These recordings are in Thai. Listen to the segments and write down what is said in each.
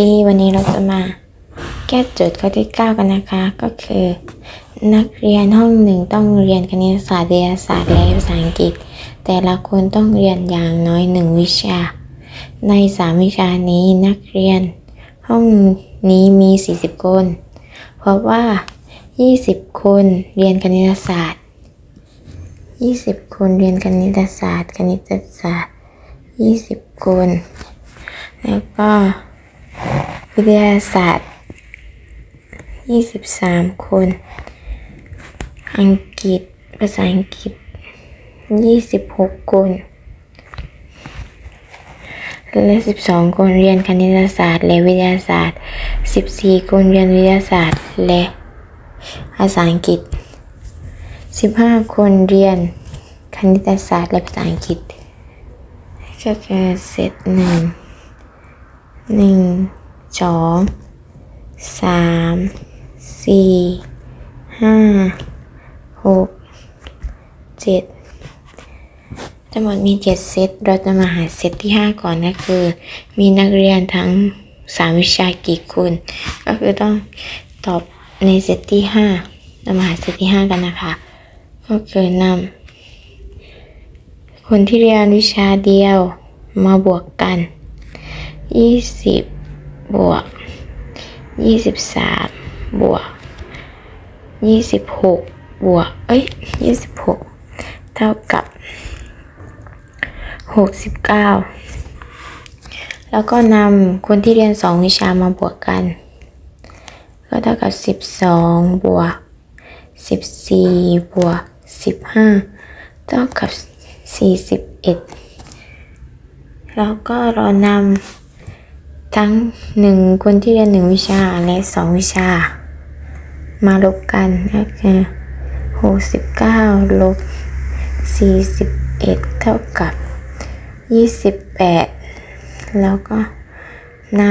ดีวันนี้เราจะมาแก้โจทย์ข้อที่ 9 กันนะคะ ก็คือ นักเรียนห้องหนึ่งต้องเรียนคณิตศาสตร์วิทยาศาสตร์และภาษาอังกฤษ แต่ละคนต้องเรียนอย่างน้อยหนึ่งวิชา ในสามวิชานี้นักเรียน ห้องนี้มี 40 คน เพราะว่า 20 คนเรียนคณิตศาสตร์ 20 คนเรียนคณิตศาสตร์ คณิตศาสตร์ 20 คน แล้วก็ วิทยาศาสตร์ 23 คน อังกฤษ ภาษาอังกฤษ 26 คน และ 12 คนเรียนคณิตศาสตร์ และวิทยาศาสตร์ 14 คนเรียนวิทยาศาสตร์ และภาษาอังกฤษ 15 คนเรียนคณิตศาสตร์ และภาษาอังกฤษก็คือเซตหนึ่งหนึ่ง สองสามสี่ห้าหกเจ็ดทั้งหมดมีเจ็ดเซต เราจะมาหาเซตที่ห้าก่อนก็คือ มีนักเรียนทั้งสามวิชากี่คน ก็คือต้องตอบในเซตที่ห้าเรามาหาเซตที่ห้ากันนะคะ ก็คือนำคนที่เรียนวิชาเดียวมาบวกกันยี่สิบ บวกยี่สิบสามบวกยี่สิบหกบวกเอ้ยยี่สิบหกเท่ากับหกสิบเก้าแล้วก็นำคนที่เรียนสองวิชามาบวกกัน ก็เท่ากับสิบสองบวกสิบสี่บวกสิบห้าเท่ากับสี่สิบเอ็ดแล้วก็เรานำ ทั้งหนึ่งคนที่เรียนหนึ่งวิชาและสองวิชา มาลบกันก็คือหกสิบเก้าลบสี่สิบเอ็ดเท่ากับยี่สิบแปดแล้วก็น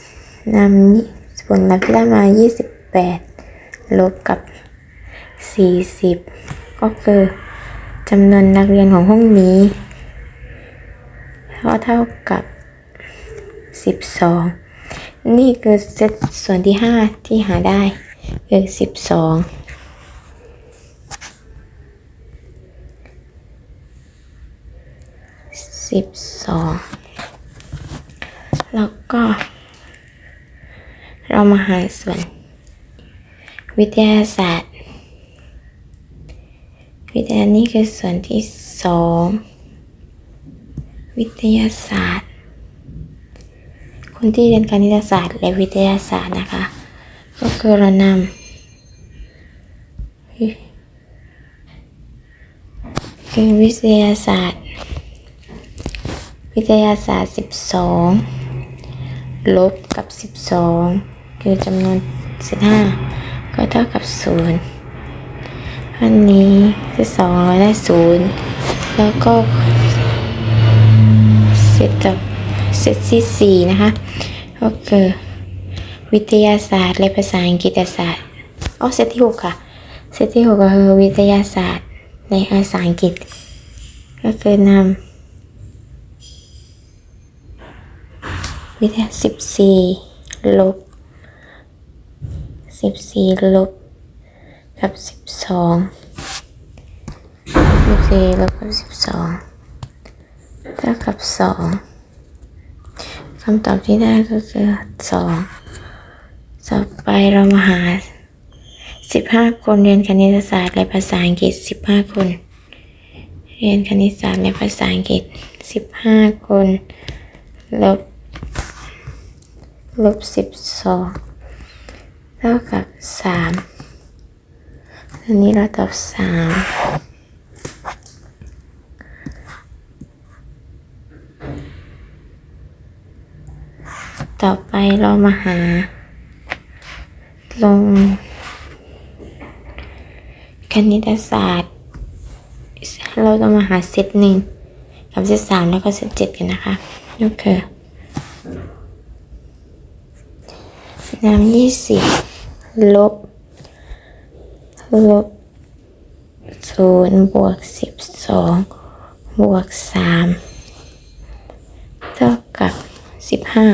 ำนำผลลัพธ์ที่ได้มายี่สิบแปดลบกับสี่สิบก็คือจำนวนนักเรียนของห้องนี้ก็เท่ากับ สิบสองนี่คือเซตส่วนที่ห้าที่หาได้คือสิบสองสิบสองแล้วก็ เรามาหาส่วน วิทยาศาสตร์ วิทยานี่คือส่วนที่สองวิทยาศาสตร์ คนที่เรียนคณิตศาสตร์และวิทยาศาสตร์นะคะ ก็คือเรานำคือวิทยาศาสตร์ วิทยาศาสตร์สิบสองลบกับสิบสองคือจำนวนสิบห้าก็เท่ากับศูนย์อันนี้สิบสองเราได้ศูนย์แล้วก็เซตกับเซตที่สี่นะคะ ก็คือวิทยาศาสตร์และภาษาอังกฤษศาสตร์อ๋อเซตที่หกค่ะเซตที่หกก็คือวิทยาศาสตร์และภาษาอังกฤษ ก็คือนำวิทยาสิบสี่ลบสิบสี่ลบกับสิบสองสิบสี่ลบกับสิบสองเท่ากับสอง คำตอบที่ได้ก็คือสองต่อไปเรามาหาสิบห้าคนเรียนคณิตศาสตร์และภาษาอังกฤษสิบห้าคน เรียนคณิตศาสตร์และภาษาอังกฤษสิบห้าคนลบลบสิบสองเท่ากับสามอันนี้เราตอบสาม ต่อไปเรามาหา ลง คณิตศาสตร์ เราจะมาหาเซตหนึ่งกับเซตสามแล้วก็เซตเจ็ดกันนะคะก็คือนำยี่สิบลบ ลบศูนย์บวกสิบสองบวกสามเท่ากับสิบห้า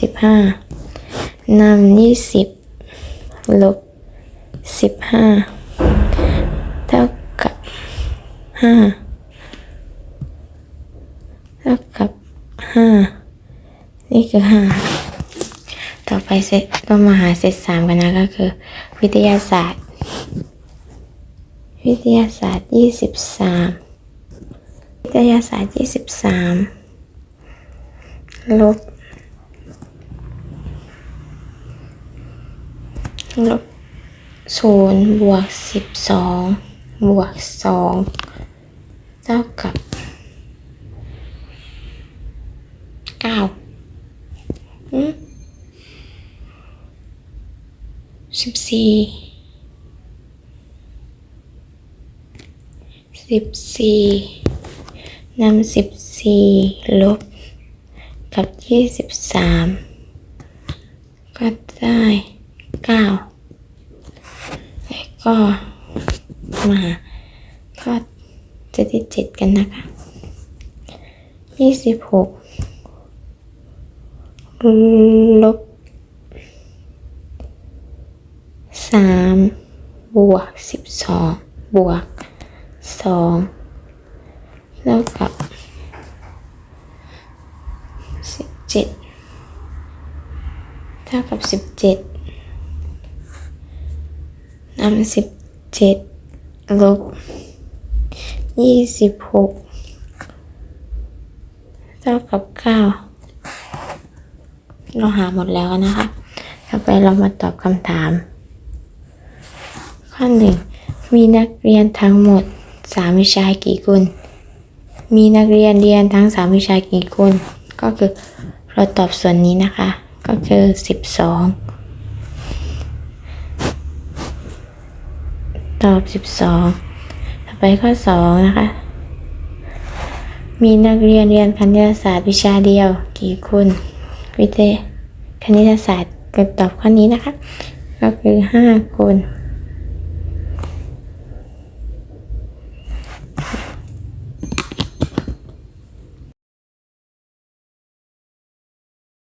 สิบห้านำยี่สิบลบสิบห้าเท่ากับห้าเท่ากับห้านี่คือห้าต่อไปเซตก็มาหาเซตสามกันนะก็คือ วิทยาศาสตร์ วิทยาศาสตร์ยี่สิบสามวิทยาศาสตร์ยี่สิบสามลบ ลบศูนย์บวกสิบสองบวกสองเท่ากับเก้าสิบสี่สิบสี่นำสิบสี่ลบกับยี่สิบสามก็ได้ เก้าก็มาก็จะที่เจ็ดกันนะคะยี่สิบหกลบสามบวกสิบสองบวกสองเท่ากับสิบเจ็ดเท่ากับสิบเจ็ด นำสิบเจ็ดลบยี่สิบหกเท่ากับเก้าเราหาหมดแล้วนะคะต่อไปเรามาตอบคำถาม ข้อหนึ่งมีนักเรียนทั้งหมดสามวิชากี่คน มีนักเรียนเรียนทั้งสามวิชากี่คน ก็คือเราตอบส่วนนี้นะคะ ก็คือสิบสอง ตอบสิบสองต่อไปข้อสองนะคะ มีนักเรียนเรียนคณิตศาสตร์วิชาเดียว กี่คน วิทยาคณิตศาสตร์ก็ตอบข้อนี้นะคะ ก็คือห้าคน